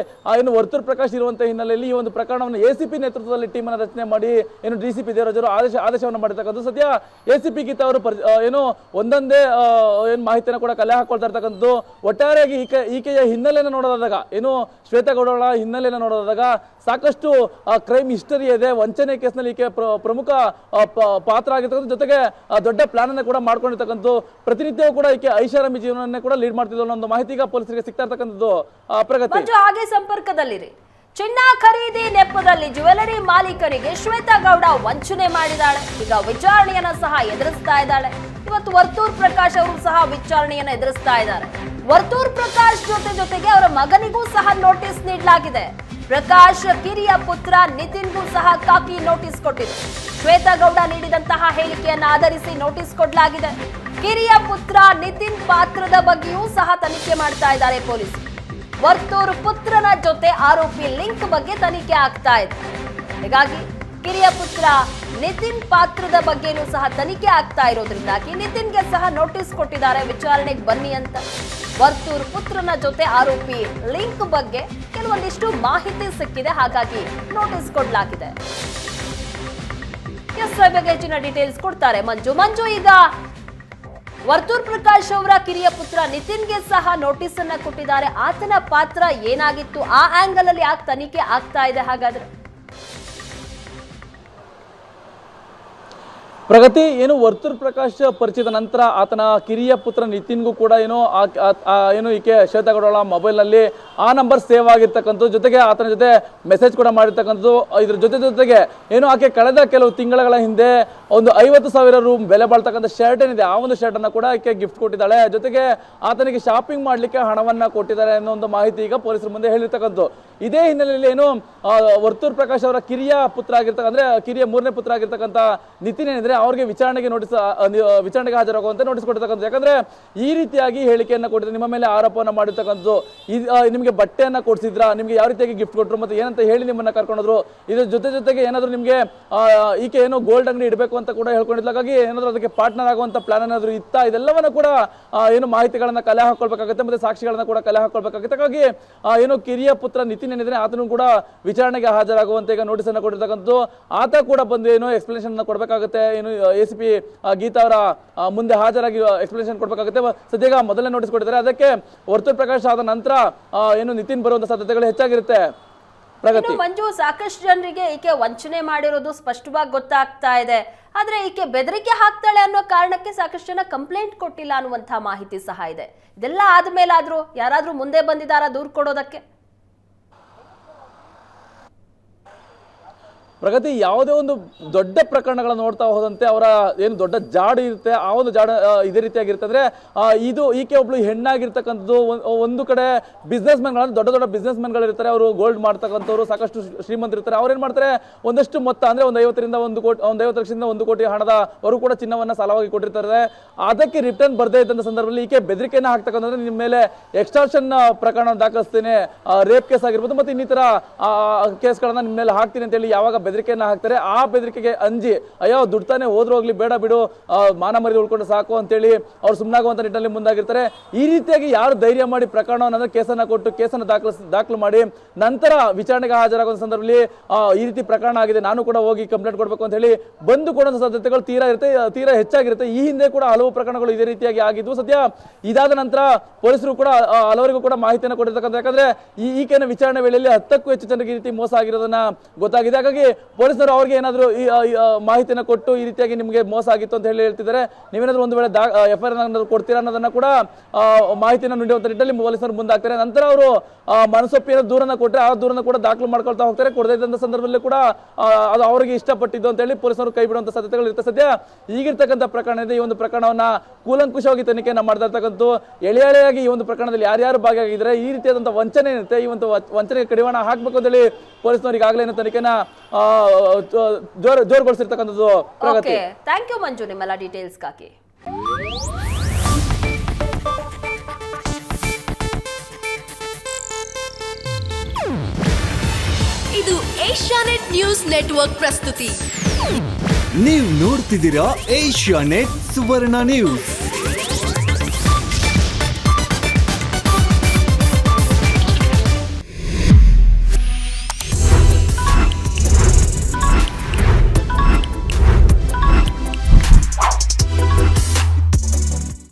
ಏನು ವರ್ತೂರ್ ಪ್ರಕಾಶ್ ಇರುವಂಥ ಹಿನ್ನೆಲೆಯಲ್ಲಿ ಈ ಒಂದು ಪ್ರಕರಣವನ್ನು ಎ ಸಿ ಪಿ ನೇತೃತ್ವದಲ್ಲಿ ಟೀಮನ್ನು ರಚನೆ ಮಾಡಿ ಏನು ಡಿ ಸಿ ಪಿ ದೇವರಾಜರು ಆದೇಶ ಆದೇಶವನ್ನು ಮಾಡಿರ್ತಕ್ಕಂಥದ್ದು. ಸದ್ಯ ಎ ಸಿ ಪಿ ಗೀತಾ ಅವರು ಏನು ಒಂದೊಂದೇ ಏನು ಮಾಹಿತಿಯನ್ನು ಕೂಡ ಕಲೆ ಹಾಕೊಳ್ತಾ ಇರ್ತಕ್ಕಂಥದ್ದು. ಒಟ್ಟಾರೆಯಾಗಿ ಈಕೆ, ಈಕೆಯ ಹಿನ್ನೆಲೆಯನ್ನು ನೋಡೋದಾದಾಗ, ಏನು ಶ್ವೇತಗೌಡಳ ಹಿನ್ನೆಲೆಯನ್ನು ನೋಡೋದಾದಾಗ ಸಾಕಷ್ಟು ಕ್ರೈಮ್ ಹಿಸ್ಟರಿ ಇದೆ. ವಂಚನೆ ಕೇಸ್ನಲ್ಲಿ ಈಕೆ ಪ್ರಮುಖ ಪಾತ್ರ ಆಗಿರ್ತಕ್ಕಂಥ ಜೊತೆಗೆ ದೊಡ್ಡ ಪ್ಲಾನ್ ಅನ್ನು ಕೂಡ ಮಾಡ್ಕೊಂಡಿರ್ತಕ್ಕಂಥದ್ದು. ಪ್ರತಿನಿತ್ಯವೂ ಕೂಡ ಈಕೆ ಐಷಾರಾಮಿ ಜೀವನವನ್ನೇ ಕೂಡ ಲೀಡ್ ಮಾಡ್ತಿದ್ದು ಅನ್ನೋ ಒಂದು ಮಾಹಿತಿ ಈಗ ಪೊಲೀಸರಿಗೆ ಸಿಗ್ತಾ ಇರ್ತಕ್ಕಂಥದ್ದು ಪ್ರಗತಿ ಹಾಗೆ ಸಂಪರ್ಕದಲ್ಲಿರಿ. ಚಿನ್ನ ಖರೀದಿ ನೆಪದಲ್ಲಿ ಜ್ಯುವೆಲರಿ ಮಾಲೀಕರಿಗೆ ಶ್ವೇತಾ ಗೌಡ ವಂಚನೆ ಮಾಡಿದಾಳೆ ಈಗ ವಿಚಾರಣೆಯನ್ನ ಸಹ ಎದುರಿಸ್ತಾ ಇದ್ದಾಳೆ. ಇವತ್ತು ವರ್ತೂರ್ ಪ್ರಕಾಶ್ ಅವರು ಸಹ ವಿಚಾರಣೆಯನ್ನ ಎದುರಿಸ್ತಾ ಇದ್ದಾರೆ. ವರ್ತೂರ್ ಪ್ರಕಾಶ್ ಜೊತೆ ಜೊತೆಗೆ ಅವರ ಮಗನಿಗೂ ಸಹ ನೋಟಿಸ್ ನೀಡಲಾಗಿದೆ. ಪ್ರಕಾಶ್ ಕಿರಿಯ ಪುತ್ರ ನಿತಿನ್ಗೂ ಸಹ ಕಾಕಿ ನೋಟಿಸ್ ಕೊಟ್ಟಿದೆ. ಶ್ವೇತಾ ಗೌಡ ನೀಡಿದಂತಹ ಹೇಳಿಕೆಯನ್ನು ಆಧರಿಸಿ ನೋಟಿಸ್ ಕೊಡಲಾಗಿದೆ. ಕಿರಿಯ ಪುತ್ರ ನಿತಿನ್ ಪಾತ್ರದ ಬಗ್ಗೆಯೂ ಸಹ ತನಿಖೆ ಮಾಡ್ತಾ ಇದ್ದಾರೆ ಪೊಲೀಸರು ವರ್ತೂರು ಪುತ್ರನ ಜೊತೆ ಆರೋಪಿ ಲಿಂಕ್ ಬಗ್ಗೆ ತನಿಖೆ ಆಗ್ತಾ ಇದೆ. ಹೀಗಾಗಿ ಕಿರಿಯ ಪುತ್ರ ನಿತಿನ್ ಪಾತ್ರದ ಬಗ್ಗೆನೂ ಸಹ ತನಿಖೆ ಆಗ್ತಾ ಇರೋದ್ರಿಂದಾಗಿ ನಿತಿನ್ಗೆ ಸಹ ನೋಟಿಸ್ ಕೊಟ್ಟಿದ್ದಾರೆ. ವಿಚಾರಣೆಗೆ ಬನ್ನಿ ಅಂತ. ವರ್ತೂರ್ ಪುತ್ರನ ಜೊತೆ ಆರೋಪಿ ಲಿಂಕ್ ಬಗ್ಗೆ ಕೆಲವೊಂದಿಷ್ಟು ಮಾಹಿತಿ ಸಿಕ್ಕಿದೆ. ಹಾಗಾಗಿ ನೋಟಿಸ್ ಕೊಡಲಾಗಿದೆ. ಎಸ್ ಹೆಚ್ಚಿನ ಡೀಟೇಲ್ಸ್ ಕೊಡ್ತಾರೆ ಮಂಜು. ಮಂಜು, ಈಗ ವರ್ತೂರ್ ಪ್ರಕಾಶ್ ಅವರ ಕಿರಿಯ ಪುತ್ರ ನಿತಿನ್ಗೆ ಸಹ ನೋಟಿಸ್ ಅನ್ನ ಕೊಟ್ಟಿದ್ದಾರೆ. ಆತನ ಪಾತ್ರ ಏನಾಗಿತ್ತು? ಆ ಆಂಗಲ್ ಅಲ್ಲಿ ಯಾಕೆ ತನಿಖೆ ಆಗ್ತಾ ಇದೆ ಹಾಗಾದ್ರೆ. ಪ್ರಗತಿ ಏನು ವರ್ತೂರ್ ಪ್ರಕಾಶ್ ಪರಿಚಯದ ನಂತರ ಆತನ ಕಿರಿಯ ಪುತ್ರ ನಿತಿನ್ಗೂ ಕೂಡ ಏನು ಏನು ಈಕೆ ಶ್ವೇತಗೌಡಳ ಮೊಬೈಲ್ನಲ್ಲಿ ಆ ನಂಬರ್ ಸೇವ್ ಆಗಿರ್ತಕ್ಕಂಥದ್ದು. ಜೊತೆಗೆ ಆತನ ಜೊತೆ ಮೆಸೇಜ್ ಕೂಡ ಮಾಡಿರ್ತಕ್ಕಂಥದ್ದು. ಇದ್ರ ಜೊತೆ ಜೊತೆಗೆ ಏನು ಆಕೆ ಕಳೆದ ಕೆಲವು ತಿಂಗಳ ಹಿಂದೆ ಒಂದು ಐವತ್ತು ಸಾವಿರ ರೂ ಬೆಲೆ ಬಾಳ್ತಕ್ಕಂಥ ಶರ್ಟ್ ಏನಿದೆ, ಆ ಒಂದು ಶರ್ಟ್ ಅನ್ನ ಕೂಡ ಆಕೆ ಗಿಫ್ಟ್ ಕೊಟ್ಟಿದ್ದಾಳೆ. ಜೊತೆಗೆ ಆತನಿಗೆ ಶಾಪಿಂಗ್ ಮಾಡಲಿಕ್ಕೆ ಹಣವನ್ನ ಕೊಟ್ಟಿದ್ದಾರೆ ಅನ್ನೋ ಒಂದು ಮಾಹಿತಿ ಈಗ ಪೊಲೀಸರ ಮುಂದೆ ಹೇಳಿರ್ತಕ್ಕಂಥದ್ದು. ಇದೇ ಹಿನ್ನೆಲೆಯಲ್ಲಿ ಏನು ವರ್ತೂರ್ ಪ್ರಕಾಶ್ ಅವರ ಕಿರಿಯ ಪುತ್ರ ಆಗಿರ್ತಕ್ಕ ಅಂದ್ರೆ, ಕಿರಿಯ ಮೂರನೇ ಪುತ್ರ ಆಗಿರ್ತಕ್ಕಂಥ ನಿತಿನ್ ಏನಿದ್ರೆ ಅವ್ರಿಗೆ ವಿಚಾರಣೆಗೆ ನೋಟಿಸ್ ವಿಚಾರಣೆಗೆ ಹಾಜರಾಗುವಂತೆ ನೋಟಿಸ್ ಕೊಟ್ಟಿರ್ತಕ್ಕಂಥ ಯಾಕಂದ್ರೆ ಈ ರೀತಿಯಾಗಿ ಹೇಳಿಕೆಯನ್ನ ಕೊಟ್ಟಿದ್ರೆ ನಿಮ್ಮ ಮೇಲೆ ಆರೋಪವನ್ನ ಮಾಡಿರ್ತಕ್ಕಂಥದ್ದು. ನಿಮಗೆ ಬಟ್ಟೆಯನ್ನ ಕೊಡಿಸಿದ್ರ, ನಿಮ್ಗೆ ಯಾವ ರೀತಿಯಾಗಿ ಗಿಫ್ಟ್ ಕೊಟ್ಟರು ಮತ್ತೆ ಏನಂತ ಹೇಳಿ ನಿಮ್ಮನ್ನ ಕರ್ಕೊಂಡ್ರು ಇದ್ರ ಜೊತೆ ಜೊತೆಗೆ ಏನಾದ್ರು ನಿಮ್ಗೆ ಈಕೆ ಏನೋ ಗೋಲ್ಡ್ ಅಂಗಡಿ ಇಡಬೇಕು ಅಂತ ಕೂಡ ಹೇಳ್ಕೊಂಡಿದ್ಲ. ಹಾಗಾಗಿ ಏನಾದ್ರು ಅದಕ್ಕೆ ಪಾರ್ಟ್ನರ್ ಆಗುವಂತ ಪ್ಲಾನ್ ಏನಾದ್ರು ಇತ್ತ? ಇದೆಲ್ಲವನ್ನ ಕೂಡ ಏನು ಮಾಹಿತಿಗಳನ್ನ ಕಲೆ ಹಾಕೊಳ್ಬೇಕಾಗುತ್ತೆ, ಮತ್ತೆ ಸಾಕ್ಷಿಗಳನ್ನ ಕೂಡ ಕಲೆ ಹಾಕೊಳ್ಬೇಕಾಗುತ್ತೆ. ಹಾಗಾಗಿ ಏನು ಕಿರಿಯ ಪುತ್ರ ನಿತಿನ್ ಏನಿದ್ರೆ ಆತನು ಕೂಡ ವಿಚಾರಣೆಗೆ ಹಾಜರಾಗುವಂತೆ ಈಗ ನೋಟಿಸ್ ಅನ್ನು ಕೊಟ್ಟಿರ್ತಕ್ಕಂಥದ್ದು. ಆತ ಕೂಡ ಬಂದು ಏನು ಎಕ್ಸ್ಪ್ಲನೇಷನ್ ಕೊಡಬೇಕಾಗುತ್ತೆ, ಏನು ಎ ಸಿ ಪಿ ಗೀತಾ ಅವರ ಮುಂದೆ ಹಾಜರಾಗಿ ಎಕ್ಸ್ಪ್ಲನೇಷನ್ ಕೊಡಬೇಕಾಗುತ್ತೆ. ಸದ್ಯಗ ಮೊದಲನೇ ನೋಟಿಸ್ ಕೊಟ್ಟಿದ್ದಾರೆ. ಅದಕ್ಕೆ ವರ್ತು ಪ್ರಕಾಶ್ ಆದ ನಂತರ ಏನು ನಿತಿನ್ ಬರುವಂತ ಸಾಧ್ಯತೆಗಳು ಹೆಚ್ಚಾಗಿರುತ್ತೆ. ಮಂಜು, ಸಾಕಷ್ಟು ಜನರಿಗೆ ಈಕೆ ವಂಚನೆ ಮಾಡಿರೋದು ಸ್ಪಷ್ಟವಾಗಿ ಗೊತ್ತಾಗ್ತಾ ಇದೆ. ಆದ್ರೆ ಈಕೆ ಬೆದರಿಕೆ ಹಾಕ್ತಾಳೆ ಅನ್ನೋ ಕಾರಣಕ್ಕೆ ಸಾಕಷ್ಟು ಜನ ಕಂಪ್ಲೇಂಟ್ ಕೊಟ್ಟಿಲ್ಲ ಅನ್ನುವಂತಹ ಮಾಹಿತಿ ಸಹ ಇದೆ. ಇದೆಲ್ಲ ಆದ್ಮೇಲಾದ್ರೂ, ಯಾರಾದ್ರೂ ಮುಂದೆ ಬಂದಿದಾರ ದೂರ್ ಕೊಡೋದಕ್ಕೆ? ಪ್ರಗತಿ ಯಾವುದೇ ಒಂದು ದೊಡ್ಡ ಪ್ರಕರಣಗಳನ್ನು ನೋಡ್ತಾ ಹೋದಂತೆ ಅವರ ಏನು ದೊಡ್ಡ ಜಾಡು ಇರುತ್ತೆ, ಆ ಒಂದು ಜಾಡ ಇದೇ ರೀತಿಯಾಗಿರುತ್ತೆ. ಅಂದ್ರೆ ಇದು ಈಕೆ ಒಬ್ಳು ಹೆಣ್ಣಾಗಿರ್ತಕ್ಕಂಥದ್ದು ಒಂದು ಕಡೆ ಬಿಸ್ನೆಸ್ ಮ್ಯಾನ್ಗಳು ದೊಡ್ಡ ದೊಡ್ಡ ಬಿಸ್ನೆಸ್ ಮ್ಯಾನ್ಗಳಿರ್ತಾರೆ ಅವರು ಗೋಲ್ಡ್ ಮಾಡ್ತಕ್ಕಂಥವ್ರು, ಸಾಕಷ್ಟು ಶ್ರೀಮಂತರಿರ್ತಾರೆ. ಏನು ಮಾಡ್ತಾರೆ? ಒಂದಷ್ಟು ಮೊತ್ತ, ಅಂದರೆ ಒಂದು ಐವತ್ತರಿಂದ ಒಂದು ಕೋಟಿ, ಒಂದು ಐವತ್ತು ಲಕ್ಷದಿಂದ ಒಂದು ಕೋಟಿ ಹಣದ ಅವರು ಕೂಡ ಚಿನ್ನವನ್ನು ಸಾಲವಾಗಿ ಕೊಟ್ಟಿರ್ತಾರೆ. ಅದಕ್ಕೆ ರಿಟರ್ನ್ ಬರದೇ ಇದ್ದಂಥ ಸಂದರ್ಭದಲ್ಲಿ ಈಕೆ ಬೆದರಿಕೆಯನ್ನು ಹಾಕ್ತಕ್ಕಂಥದ್ದು ನಿಮ್ಮ ಮೇಲೆ ಎಕ್ಸ್ಟಾರ್ಷನ್ ಪ್ರಕರಣ ದಾಖಲಿಸ್ತೇನೆ ರೇಪ್ ಕೇಸ್ ಆಗಿರ್ಬೋದು, ಮತ್ತು ಇನ್ನಿತರ ಕೇಸ್ಗಳನ್ನು ನಿಮ್ಮ ಮೇಲೆ ಹಾಕ್ತೀನಿ ಅಂತ ಹೇಳಿ ಯಾವಾಗ ಬೆದರಿಕೆಯನ್ನ ಹಾಕ್ತಾರೆ. ಆ ಬೆದರಿಕೆಗೆ ಅಂಜಿ, ಅಯ್ಯೋ ದುಡ್ತಾನೆ ಹೋದ್ರೂ ಹೋಗ್ಲಿ ಬೇಡ ಬಿಡು. ಮಾನ ಮರಿ ಉಳ್ಕೊಂಡು ಸಾಕು ಅಂತೇಳಿ ಅವ್ರು ಸುಮ್ಮನಾಗುವಂತ ನಿಟ್ಟಿನಲ್ಲಿ ಮುಂದಾಗಿರ್ತಾರೆ. ಈ ರೀತಿಯಾಗಿ ಯಾರು ಧೈರ್ಯ ಮಾಡಿ ಪ್ರಕರಣವನ್ನು ಕೇಸನ್ನು ಕೊಟ್ಟು ಕೇಸನ್ನು ದಾಖಲಿಸ್, ದಾಖಲು ಮಾಡಿ ನಂತರ ವಿಚಾರಣೆಗೆ ಹಾಜರಾಗುವ ಸಂದರ್ಭದಲ್ಲಿ ಈ ರೀತಿ ಪ್ರಕರಣ ಆಗಿದೆ, ನಾನು ಕೂಡ ಹೋಗಿ ಕಂಪ್ಲೇಂಟ್ ಕೊಡಬೇಕು ಅಂತ ಹೇಳಿ ಬಂದು ಕೊಡುವಂತ ಸಾಧ್ಯತೆಗಳು ತೀರಾ ಇರುತ್ತೆ, ತೀರಾ ಹೆಚ್ಚಾಗಿರುತ್ತೆ. ಈ ಹಿಂದೆ ಕೂಡ ಹಲವು ಪ್ರಕರಣಗಳು ಇದೇ ರೀತಿಯಾಗಿ ಆಗಿದ್ದು ಸದ್ಯ ಇದಾದ ನಂತರ ಪೊಲೀಸರು ಕೂಡ ಹಲವರಿಗೂ ಕೂಡ ಮಾಹಿತಿಯನ್ನು ಕೊಟ್ಟಿರ್ತಕ್ಕಂಥ, ಯಾಕಂದ್ರೆ ಈ ಈಕೆನ ವಿಚಾರಣೆ ವೇಳೆಯಲ್ಲಿ ಹತ್ತಕ್ಕೂ ಹೆಚ್ಚು ಜನರಿಗೆ ಈ ರೀತಿ ಮೋಸ ಆಗಿರೋದನ್ನ ಗೊತ್ತಾಗಿದೆ. ಹಾಗಾಗಿ ಪೊಲೀಸರು ಅವ್ರಿಗೆ ಏನಾದರೂ ಈ ಮಾಹಿತಿಯನ್ನು ಕೊಟ್ಟು ಈ ರೀತಿಯಾಗಿ ನಿಮಗೆ ಮೋಸ ಆಗಿತ್ತು ಅಂತ ಹೇಳಿ ಹೇಳ್ತಿದ್ದಾರೆ. ನೀವೇನಾದರೂ ಒಂದು ವೇಳೆ ಎಫ್ ಐ ಆರ್ ಕೊಡ್ತೀರಾ ಅನ್ನೋದನ್ನು ಕೂಡ ಮಾಹಿತಿನ ನೀಡುವಂಥ ನಿಟ್ಟಲ್ಲಿ ಪೊಲೀಸರು ಮುಂದಾಗ್ತಾರೆ. ನಂತರ ಅವರು ಮನಸ್ಸೊಪ್ಪಿನ ದೂರನ ಕೊಟ್ಟರೆ ಆ ದೂರನ ಕೂಡ ದಾಖಲು ಮಾಡ್ಕೊಳ್ತಾ ಹೋಗ್ತಾರೆ. ಕೊಡದೇ ಇದ್ದಂಥ ಸಂದರ್ಭದಲ್ಲಿ ಕೂಡ ಅದು ಅವರಿಗೆ ಇಷ್ಟಪಟ್ಟಿದ್ದು ಅಂತ ಹೇಳಿ ಪೊಲೀಸರು ಕೈ ಬಿಡುವಂಥ ಸಾಧ್ಯತೆಗಳು ಇರುತ್ತೆ. ಸದ್ಯ ಈಗಿರ್ತಕ್ಕಂಥ ಪ್ರಕರಣ ಇದೆ. ಈ ಒಂದು ಪ್ರಕರಣವನ್ನು ಕೂಲಂಕುಷವಾಗಿ ತನಿಖೆಯನ್ನು ಮಾಡ್ತಾ ಇರ್ತಕ್ಕಂಥ ಎಳೆ ಈ ಒಂದು ಪ್ರಕರಣದಲ್ಲಿ ಯಾರ್ಯಾರು ಭಾಗಿಯಾಗಿದ್ದಾರೆ, ಈ ರೀತಿಯಾದಂಥ ವಂಚನೆ ಏನಿರುತ್ತೆ, ಈ ಒಂದು ವಂಚನೆಗೆ ಕಡಿವಾಣ ಹಾಕಬೇಕು ಅಂತ ಹೇಳಿ ಪೊಲೀಸ್ನವರು ಈಗಾಗಲೇ ತನಿಖೆನ ಜೋರ್ ಜೋರ್ಗೊಳಿಸಿರ್ತಕ್ಕಂಥದ್ದು ಪ್ರಗತಿ. ಓಕೆ ಥ್ಯಾಂಕ್ ಯು ಮಂಜು ನಿಮ್ಮೆಲ್ಲ ಡೀಟೇಲ್ಸ್ಗಾಗಿ ಇದು ಏಷ್ಯಾನೆಟ್ ನ್ಯೂಸ್ ನೆಟ್ವರ್ಕ್ ಪ್ರಸ್ತುತಿ. ನೀವು ನೋಡ್ತಿದ್ದೀರಾ ಏಷ್ಯಾ ನೆಟ್ ಸುವರ್ಣ ನ್ಯೂಸ್.